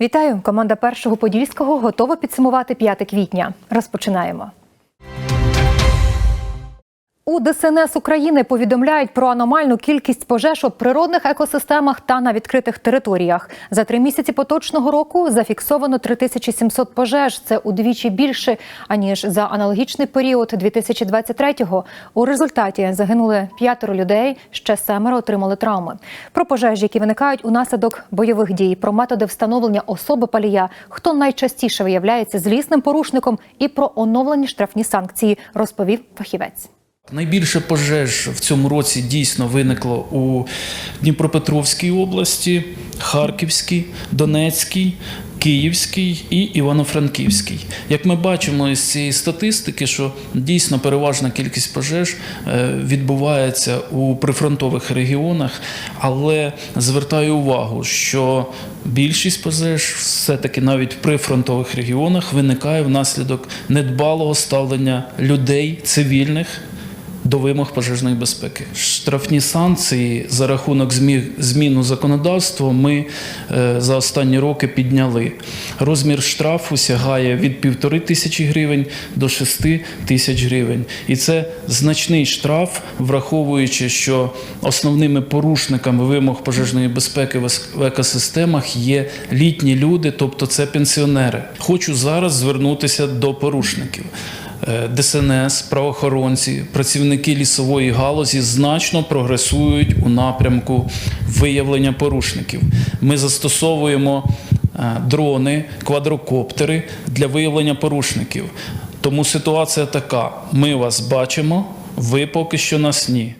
Вітаю! Команда першого подільського готова підсумувати 5 квітня. Розпочинаємо. У ДСНС України повідомляють про аномальну кількість пожеж у природних екосистемах та на відкритих територіях. За три місяці поточного року зафіксовано 3700 пожеж. Це удвічі більше аніж за аналогічний період 2023-го. У результаті загинули п'ятеро людей, ще семеро отримали травми. Про пожежі, які виникають унаслідок бойових дій, про методи встановлення особи палія, хто найчастіше виявляється злісним порушником, і про оновлені штрафні санкції, розповів фахівець. Найбільше пожеж в цьому році дійсно виникло у Дніпропетровській області, Харківській, Донецькій, Київській і Івано-Франківській. Як ми бачимо із цієї статистики, що дійсно переважна кількість пожеж е, відбувається у прифронтових регіонах, але звертаю увагу, що більшість пожеж все-таки навіть в прифронтових регіонах виникає внаслідок недбалого ставлення людей цивільних до вимог пожежної безпеки. Штрафні санкції за рахунок змі- зміну законодавства ми е, за останні роки підняли. Розмір штрафу сягає від півтори тисячі гривень до шести тисяч гривень. І це значний штраф, враховуючи, що основними порушниками вимог пожежної безпеки в екосистемах є літні люди, тобто це пенсіонери. Хочу зараз звернутися до порушників. Е, ДСНС, правоохоронці, працівники лісової галузі значно прогресують у напрямку виявлення порушників. Ми застосовуємо е, дрони, квадрокоптери для виявлення порушників. Тому ситуація така: ми вас бачимо, ви поки що нас ні.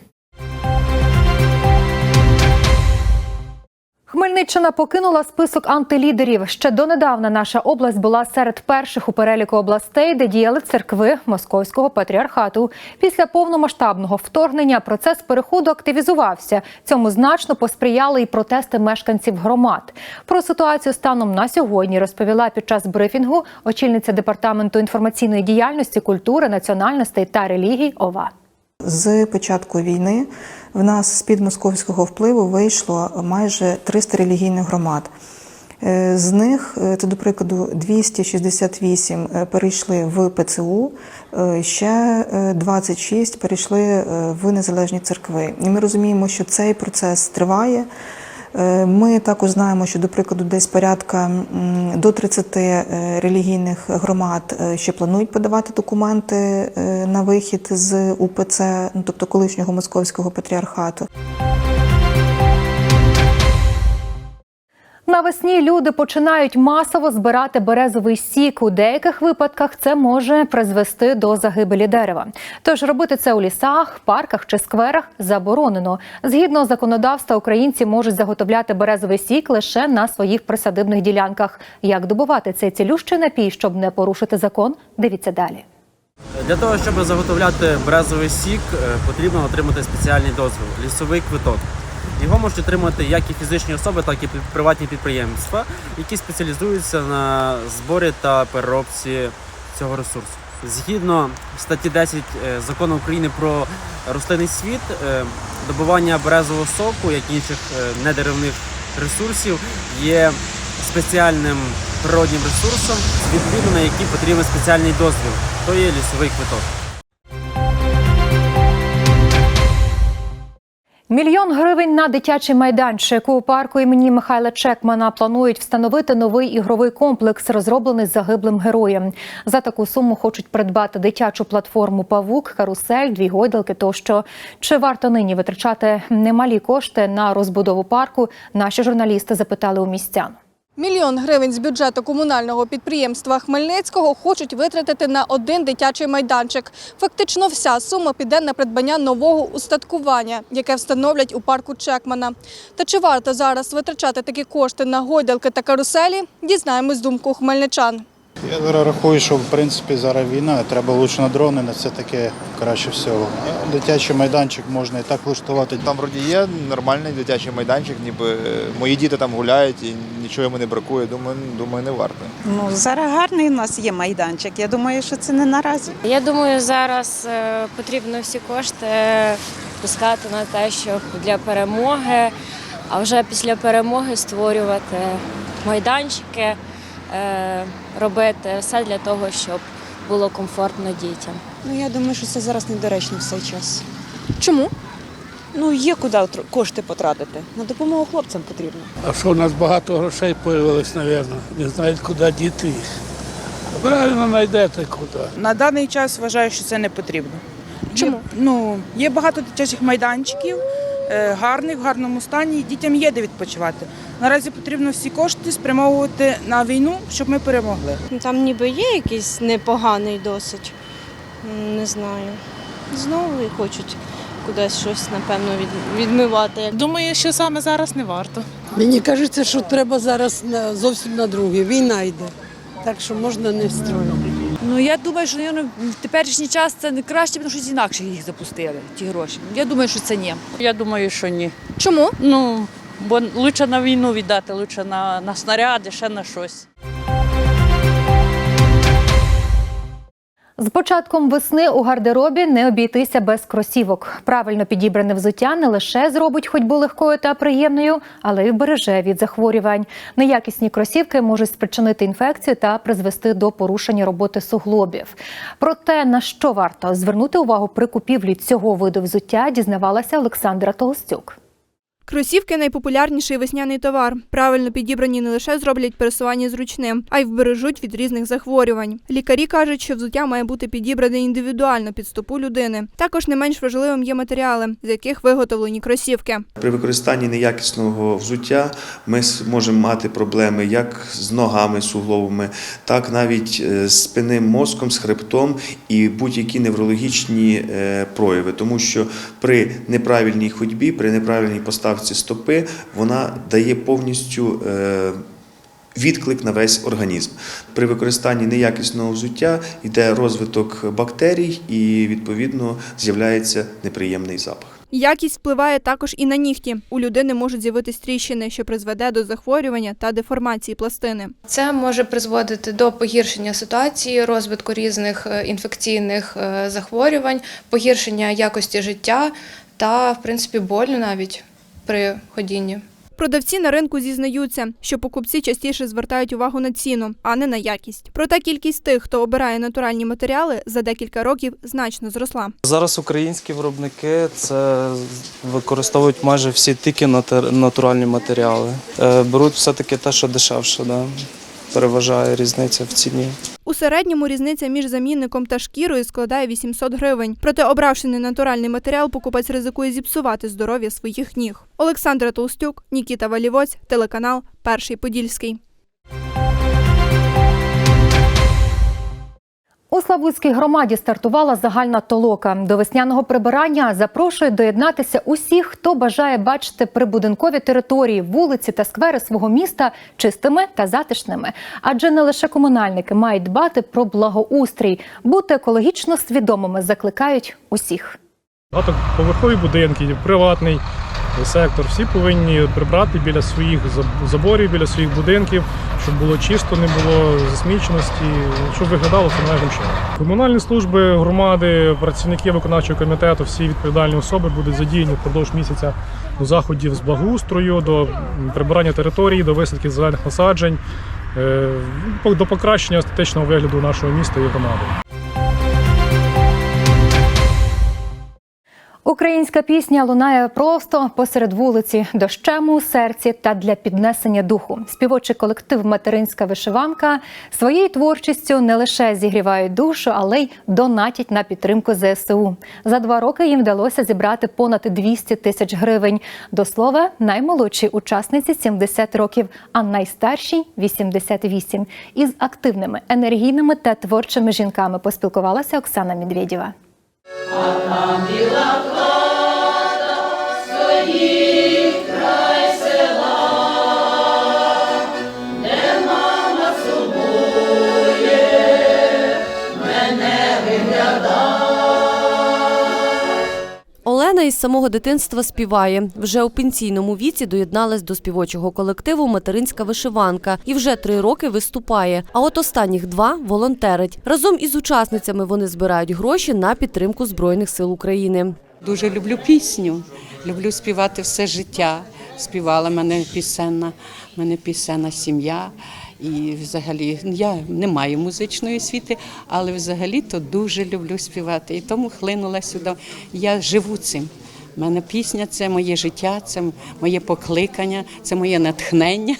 Хмельниччина покинула список антилідерів. Ще донедавна наша область була серед перших у переліку областей, де діяли церкви Московського патріархату. Після повномасштабного вторгнення процес переходу активізувався. Цьому значно посприяли і протести мешканців громад. Про ситуацію станом на сьогодні розповіла під час брифінгу очільниця департаменту інформаційної діяльності, культури, національностей та релігій ОВА. З початку війни в нас з-під московського впливу вийшло майже 300 релігійних громад. Е, З них, е, це до прикладу, 268 е, перейшли в ПЦУ, ще е, 26 перейшли в незалежні церкви. І ми розуміємо, що цей процес триває. Е, Ми також знаємо, що, до прикладу, десь порядка до 30 е, релігійних громад е, ще планують подавати документи на вихід з УПЦ, ну тобто колишнього московського патріархату. Навесні люди починають масово збирати березовий сік. У деяких випадках це може призвести до загибелі дерева. Тож робити це у лісах, парках чи скверах заборонено. Згідно законодавства, українці можуть заготовляти березовий сік лише на своїх присадибних ділянках. Як добувати цей цілющий напій, щоб не порушити закон? Дивіться далі. Для того, щоб заготовляти березовий сік, е, потрібно отримати спеціальний дозвіл лісовий квиток. Його можуть отримати як і фізичні особи, так і приватні підприємства, які спеціалізуються на зборі та переробці цього ресурсу. Згідно статті 10 е, закону України про рослинний світ, е, добування березового соку, як і інших е, недеревних ресурсів, є спеціальним природнім ресурсом, відповідно на який потрібен спеціальний дозвіл, то є лісовий квиток. Мільйон гривень на дитячий майданчик у парку імені Михайла Чекмана планують встановити новий ігровий комплекс, розроблений загиблим героєм. За таку суму хочуть придбати дитячу платформу Павук, карусель, дві гойдалки тощо. Чи варто нині витрачати немалі кошти на розбудову парку? Наші журналісти запитали у містян. Мільйон гривень з бюджету комунального підприємства Хмельницького хочуть витратити на один дитячий майданчик. Фактично вся сума піде на придбання нового устаткування, яке встановлять у парку Чекмана. Та чи варто зараз витрачати такі кошти на гойдалки та каруселі? Дізнаємось думку хмельничан. Я зараз рахую, що в принципі зараз війна, треба лише на дрони, на це таке краще всього. Дитячий майданчик можна і так влаштувати. Там вроді є нормальний дитячий майданчик, ніби е, мої діти там гуляють і нічого йому не бракує. Думаю, думаю, не варто. Ну, зараз гарний у нас є майданчик. Я думаю, що це не наразі. Я думаю, зараз е, потрібно всі кошти пускати на те, щоб для перемоги, а вже після перемоги створювати майданчики, е, робити все для того, щоб було комфортно дітям. Ну я думаю, що це зараз недоречно в цей час. Чому? Ну є куди кошти потратити. На допомогу хлопцям потрібно. А що у нас багато грошей появилось, мабуть. Не знають, куди діти. їх. Правильно знайдете куди. На даний час вважаю, що це не потрібно. Чому? Є, ну, є багато дитячих майданчиків, е, гарних, в гарному стані, і дітям є де відпочивати. Наразі потрібно всі кошти спрямовувати на війну, щоб ми перемогли. Ну, Там ніби є якийсь непоганий досить. Не знаю. Знову і хочуть кудись щось, напевно, відмивати. Думаю, що саме зараз не варто. Мені кажеться, що треба зараз зовсім на друге. Війна йде. Так що можна не строїти. Ну я думаю, що наверное, в теперішній час це не краще, тому що інакше їх запустили, ті гроші. Я думаю, що це ні. Я думаю, що ні. Чому? Ну, бо лучше на війну віддати, лучше на, на снаряди, ще на щось. З початком весни у гардеробі не обійтися без кросівок. Правильно підібране взуття не лише зробить ходьбу легкою та приємною, але й вбереже від захворювань. Неякісні кросівки можуть спричинити інфекцію та призвести до порушення роботи суглобів. Про те, на що варто звернути увагу при купівлі цього виду взуття, дізнавалася Олександра Толстюк. Кросівки найпопулярніший весняний товар. Правильно підібрані не лише зроблять пересування зручним, а й вбережуть від різних захворювань. Лікарі кажуть, що взуття має бути підібране індивідуально під стопу людини. Також не менш важливим є матеріали, з яких виготовлені кросівки. При використанні неякісного взуття ми можемо мати проблеми як з ногами суглобами, так навіть е, з спинним мозком, з хребтом і будь-які неврологічні е, прояви, тому що при неправильній ходьбі, при неправильній поставці стопи вона дає повністю. е, Відклик на весь організм при використанні неякісного взуття йде розвиток бактерій і відповідно з'являється неприємний запах. Якість впливає також і на нігті. У людини можуть з'явитись тріщини, що призведе до захворювання та деформації пластини. Це може призводити до погіршення ситуації, розвитку різних е, інфекційних е, захворювань, погіршення якості життя та, в принципі, болю навіть при ходінні. Продавці на ринку зізнаються, що покупці частіше звертають увагу на ціну, а не на якість. Проте кількість тих, хто обирає натуральні матеріали, за декілька років значно зросла. Зараз українські виробники це використовують майже всі тільки натур- натуральні матеріали. Е, Беруть все-таки те, що дешевше, да? Переважає різниця в ціні. У середньому різниця між замінником та шкірою складає 800 гривень. Проте, обравши ненатуральний матеріал, покупець ризикує зіпсувати здоров'я своїх ніг. Олександра Толстюк, Нікіта Валівоць, телеканал Перший Подільський. У громаді стартувала загальна толока. До весняного прибирання запрошують доєднатися усіх, хто бажає бачити прибудинкові території, вулиці та сквери свого міста чистими та затишними. Адже не лише комунальники мають дбати про благоустрій, бути екологічно свідомими закликають усіх. Багатоповерхові будинки, приватний сектор, всі повинні прибрати біля своїх заборів, біля своїх будинків, щоб було чисто, не було засміченості, щоб виглядало це належним чином. Комунальні служби, громади, працівники виконавчого комітету, всі відповідальні особи будуть задіяні впродовж місяця до заходів з благоустрою, до прибирання території, до висадки зелених насаджень, е, до покращення естетичного вигляду нашого міста і громади. Українська пісня лунає просто посеред вулиці, дощем у серці та для піднесення духу. Співочий колектив Материнська вишиванка своєю творчістю не лише зігрівають душу, але й донатять на підтримку ЗСУ. За два роки їм вдалося зібрати понад 200 тисяч гривень. До слова, наймолодшій учасниці 70 років, а найстаршій 88. Із активними, енергійними та творчими жінками поспілкувалася Оксана Медведєва. Олена із самого дитинства співає. Вже у пенсійному віці доєдналась до співочого колективу Материнська вишиванка і вже три роки виступає. А от останніх два волонтерить. Разом із учасницями вони збирають гроші на підтримку Збройних сил України. Дуже люблю пісню, люблю співати все життя. співала, мене пісенна, мене пісенна сім'я. І взагалі я не маю музичної освіти, але взагалі то дуже люблю співати. І тому хлинула сюди. Я живу цим. У мене пісня це моє життя, це моє покликання, це моє натхнення.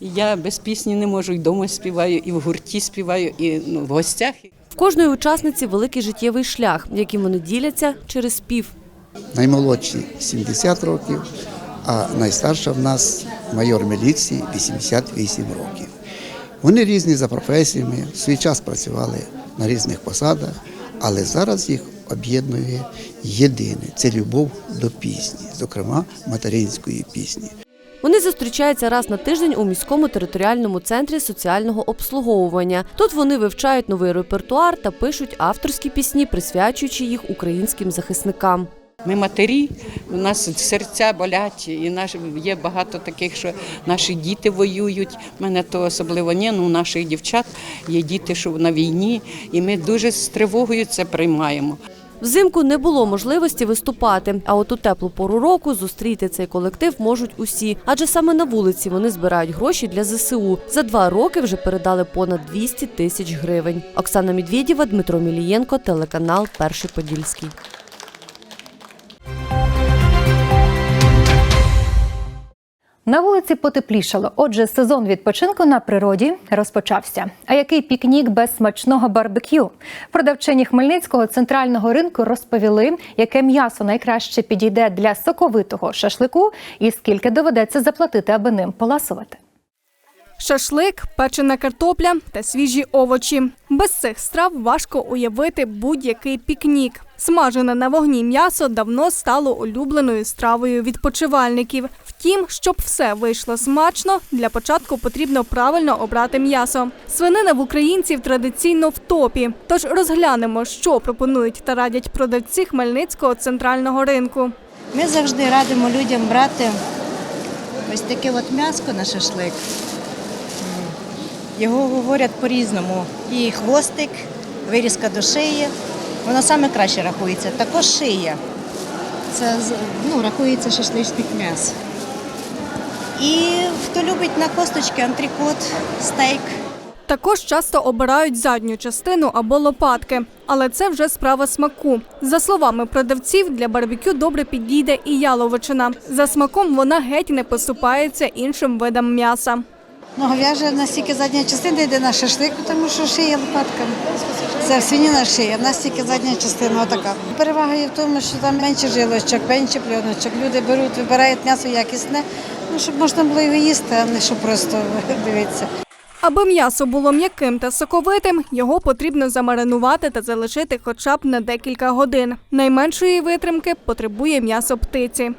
Я без пісні не можу і вдома співаю, і в гурті співаю, і ну, в гостях. В кожної учасниці великий життєвий шлях, яким вони діляться через спів. Наймолодші 70 років, а найстарша в нас майор міліції 88 років. Вони різні за професіями, в свій час працювали на різних посадах, але зараз їх об'єднує єдине це любов до пісні, зокрема материнської пісні. Вони зустрічаються раз на тиждень у міському територіальному центрі соціального обслуговування. Тут вони вивчають новий репертуар та пишуть авторські пісні, присвячуючи їх українським захисникам. Ми матері, у нас серця болять, і є багато таких, що наші діти воюють. Мене то особливо ні, ну у наших дівчат є діти, що на війні, і ми дуже з тривогою це приймаємо. Взимку не було можливості виступати, а от у теплу пору року зустріти цей колектив можуть усі, адже саме на вулиці вони збирають гроші для ЗСУ. За два роки вже передали понад 200 тисяч гривень. Оксана Медведєва, Дмитро Мілієнко, телеканал Перший Подільський. На вулиці потеплішало. Отже, сезон відпочинку на природі розпочався. А який пікнік без смачного барбекю? Продавчині Хмельницького центрального ринку розповіли, яке м'ясо найкраще підійде для соковитого шашлику і скільки доведеться заплатити, аби ним поласувати. Шашлик, печена картопля та свіжі овочі. Без цих страв важко уявити будь-який пікнік. Смажене на вогні м'ясо давно стало улюбленою стравою відпочивальників. Втім, щоб все вийшло смачно, для початку потрібно правильно обрати м'ясо. Свинина в українців традиційно в топі. Тож розглянемо, що пропонують та радять продавці Хмельницького центрального ринку. Ми завжди радимо людям брати ось таке от м'яско на шашлик. Його говорять по-різному. І хвостик, вирізка до шиї. Воно саме краще рахується. Також шия. Це ну, рахується шашличних м'яс. І хто любить на косточки, антрикот, стейк. Також часто обирають задню частину або лопатки, але це вже справа смаку. За словами продавців, для барбекю добре підійде і яловичина. За смаком вона геть не поступається іншим видам м'яса. Ну, говяжа настільки задня частина йде на шашлик, тому що шия лопатка. Це свинина шия, в нас тільки задня частина отака. Перевага є в тому, що там менше жилочок, менше пленочок. Люди беруть, вибирають м'ясо якісне, ну, щоб можна було його їсти, а не щоб просто дивитися. Аби м'ясо було м'яким та соковитим, його потрібно замаринувати та залишити хоча б на декілька годин. Найменшої витримки потребує м'ясо птиці.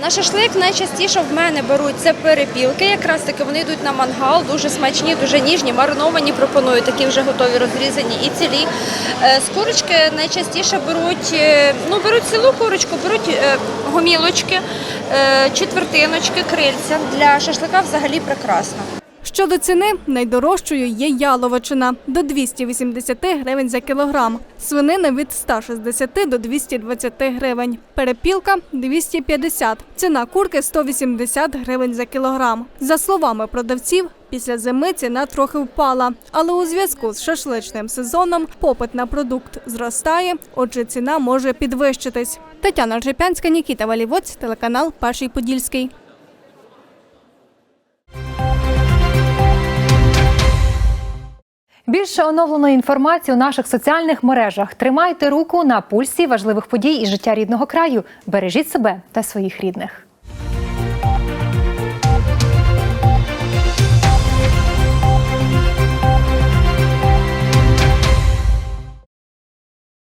На шашлик найчастіше в мене беруть це перепілки. Якраз таки вони йдуть на мангал, дуже смачні, дуже ніжні, мариновані пропоную, такі вже готові розрізані і цілі. Е, З курочки найчастіше беруть, е, ну беруть цілу курочку, беруть е, гомілочки, четвертиночки, крильця. Для шашлика взагалі прекрасно. Щодо ціни, найдорожчою є яловичина – до 280 гривень за кілограм, свинина від 160 до 220 гривень, перепілка – 250, ціна курки – 180 гривень за кілограм. За словами продавців, після зими ціна трохи впала, але у зв'язку з шашличним сезоном попит на продукт зростає, отже ціна може підвищитись. Тетяна Ржепянська, Нікіта Валівоць, телеканал «Перший Подільський». Більше оновленої інформації у наших соціальних мережах. Тримайте руку на пульсі важливих подій і життя рідного краю. Бережіть себе та своїх рідних.